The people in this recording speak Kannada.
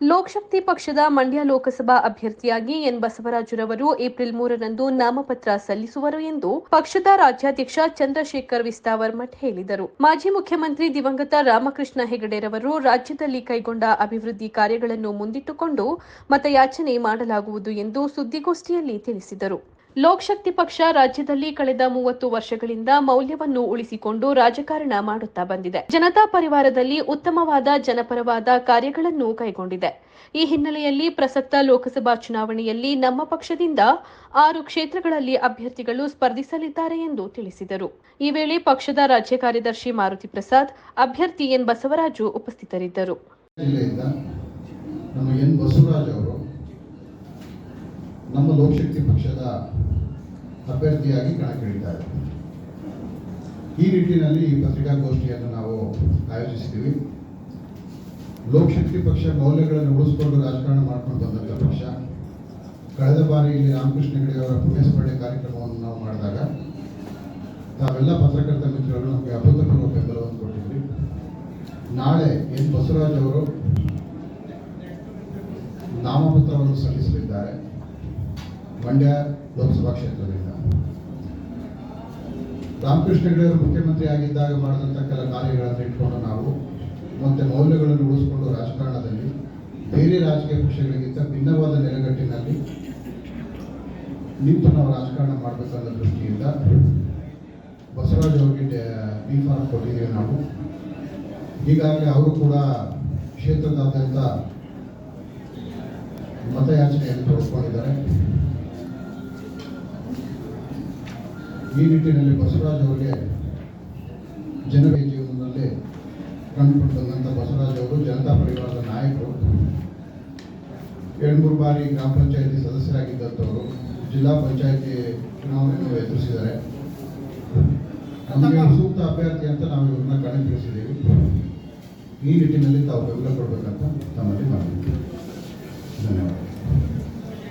ಲೋಕಶಕ್ತಿ ಪಕ್ಷದ ಮಂಡ್ಯ ಲೋಕಸಭಾ ಅಭ್ಯರ್ಥಿಯಾಗಿ ಎನ್ ಬಸವರಾಜುರವರು ಏಪ್ರಿಲ್ ಮೂರರಂದು ನಾಮಪತ್ರ ಸಲ್ಲಿಸುವರು ಎಂದು ಪಕ್ಷದ ರಾಜ್ಯಾಧ್ಯಕ್ಷ ಚಂದ್ರಶೇಖರ್ ವಿಸ್ತಾವರ್ಮಠ್ ಹೇಳಿದರು. ಮಾಜಿ ಮುಖ್ಯಮಂತ್ರಿ ದಿವಂಗತ ರಾಮಕೃಷ್ಣ ಹೆಗಡೆರವರು ರಾಜ್ಯದಲ್ಲಿ ಕೈಗೊಂಡ ಅಭಿವೃದ್ಧಿ ಕಾರ್ಯಗಳನ್ನು ಮುಂದಿಟ್ಟುಕೊಂಡು ಮತಯಾಚನೆ ಮಾಡಲಾಗುವುದು ಎಂದು ಸುದ್ದಿಗೋಷ್ಠಿಯಲ್ಲಿ ತಿಳಿಸಿದರು. ಲೋಕಶಕ್ತಿ ಪಕ್ಷ ರಾಜ್ಯದಲ್ಲಿ ಕಳೆದ ಮೂವತ್ತು ವರ್ಷಗಳಿಂದ ಮೌಲ್ಯವನ್ನು ಉಳಿಸಿಕೊಂಡು ರಾಜಕಾರಣ ಮಾಡುತ್ತಾ ಬಂದಿದೆ. ಜನತಾ ಪರಿವಾರದಲ್ಲಿ ಉತ್ತಮವಾದ ಜನಪರವಾದ ಕಾರ್ಯಗಳನ್ನು ಕೈಗೊಂಡಿದೆ. ಈ ಹಿನ್ನೆಲೆಯಲ್ಲಿ ಪ್ರಸಕ್ತ ಲೋಕಸಭಾ ಚುನಾವಣೆಯಲ್ಲಿ ನಮ್ಮ ಪಕ್ಷದಿಂದ ಆರು ಕ್ಷೇತ್ರಗಳಲ್ಲಿ ಅಭ್ಯರ್ಥಿಗಳು ಸ್ಪರ್ಧಿಸಲಿದ್ದಾರೆ ಎಂದು ತಿಳಿಸಿದರು. ಈ ವೇಳೆ ಪಕ್ಷದ ರಾಜ್ಯ ಕಾರ್ಯದರ್ಶಿ ಮಾರುತಿ ಪ್ರಸಾದ್, ಅಭ್ಯರ್ಥಿ ಎನ್ ಬಸವರಾಜು ಉಪಸ್ಥಿತರಿದ್ದರು. ನಮ್ಮ ಲೋಕಶಕ್ತಿ ಪಕ್ಷದ ಅಭ್ಯರ್ಥಿಯಾಗಿ ಕಣಕ್ಕಿಳಿದ್ದಾರೆ ಈ ನಿಟ್ಟಿನಲ್ಲಿ ಈ ಪತ್ರಿಕಾಗೋಷ್ಠಿಯನ್ನು ನಾವು ಆಯೋಜಿಸಿದ್ದೀವಿ. ಲೋಕಶಕ್ತಿ ಪಕ್ಷ ಮೌಲ್ಯಗಳನ್ನು ಉಳಿಸ್ಕೊಂಡು ರಾಜಕಾರಣ ಮಾಡ್ಕೊಂಡು ಬಂದಂಥ ಪಕ್ಷ. ಕಳೆದ ಬಾರಿ ಇಲ್ಲಿ ರಾಮಕೃಷ್ಣ ಹೆಗಡೆ ಅವರ ಪುಣ್ಯಸ್ಮರಣೆ ಕಾರ್ಯಕ್ರಮವನ್ನು ನಾವು ಮಾಡಿದಾಗ ತಾವೆಲ್ಲ ಪತ್ರಕರ್ತ ಮಿತ್ರರು ನಮಗೆ ಅಭೂತಪೂರ್ವ ಬೆಂಬಲವನ್ನು ಕೊಟ್ಟಿದ್ವಿ ನಾಳೆ ಎನ್ ಬಸವರಾಜ್ ಅವರು ನಾಮಪತ್ರವನ್ನು ಸಲ್ಲಿಸಲಿದ್ದಾರೆ. ಮಂಡ್ಯ ಲೋಕಸಭಾ ಕ್ಷೇತ್ರದಿಂದ. ರಾಮಕೃಷ್ಣ ಹೆಗಡೆಯವರು ಮುಖ್ಯಮಂತ್ರಿ ಆಗಿದ್ದಾಗ ಮಾಡಿದಂಥ ಕೆಲ ಕಾರ್ಯಗಳನ್ನು ಇಟ್ಕೊಂಡು ನಾವು ಮತ್ತೆ ಮೌಲ್ಯಗಳನ್ನು ಉಳಿಸಿಕೊಂಡು ರಾಜಕಾರಣದಲ್ಲಿ ಬೇರೆ ರಾಜಕೀಯ ಪಕ್ಷಗಳಿಗಿಂತ ಭಿನ್ನವಾದ ನೆಲೆಗಟ್ಟಿನಲ್ಲಿ ನಿಂತು ನಾವು ರಾಜಕಾರಣ ಮಾಡಬೇಕಾದ ದೃಷ್ಟಿಯಿಂದ ಬಸವರಾಜ್ ಅವರಿಗೆ ಬಿ ಫಾರ್ಮ್ ಕೊಟ್ಟಿದ್ದೀವಿ ನಾವು. ಹೀಗಾಗಿ ಅವರು ಕೂಡ ಕ್ಷೇತ್ರದಾದ್ಯಂತ ಮತಯಾಚನೆಯನ್ನು ತೊಡಗಿಕೊಂಡಿದ್ದಾರೆ. ಈ ನಿಟ್ಟಿನಲ್ಲಿ ಬಸವರಾಜ್ ಅವರಿಗೆ ಜನರ ಜೀವನದಲ್ಲಿ ಕಂಡುಕೊಂಡು ಬಂದಂಥ ಬಸವರಾಜ್ ಅವರು ಜನತಾ ಪರಿವಾರದ ನಾಯಕರು. ಎರಡು, ಮೂರು ಬಾರಿ ಗ್ರಾಮ ಪಂಚಾಯತಿ ಸದಸ್ಯರಾಗಿದ್ದಂಥವರು ಜಿಲ್ಲಾ ಪಂಚಾಯತಿ ಚುನಾವಣೆಯನ್ನು ಎದುರಿಸಿದ್ದಾರೆ. ನಮಗೆ ಸೂಕ್ತ ಅಭ್ಯರ್ಥಿ ಅಂತ ನಾವು ಇವ್ರನ್ನ ಕಣಕ್ಕಿಳಿಸಿದ್ದೀವಿ. ಈ ನಿಟ್ಟಿನಲ್ಲಿ ತಾವು ಬೆಂಬಲ ಕೊಡಬೇಕಂತ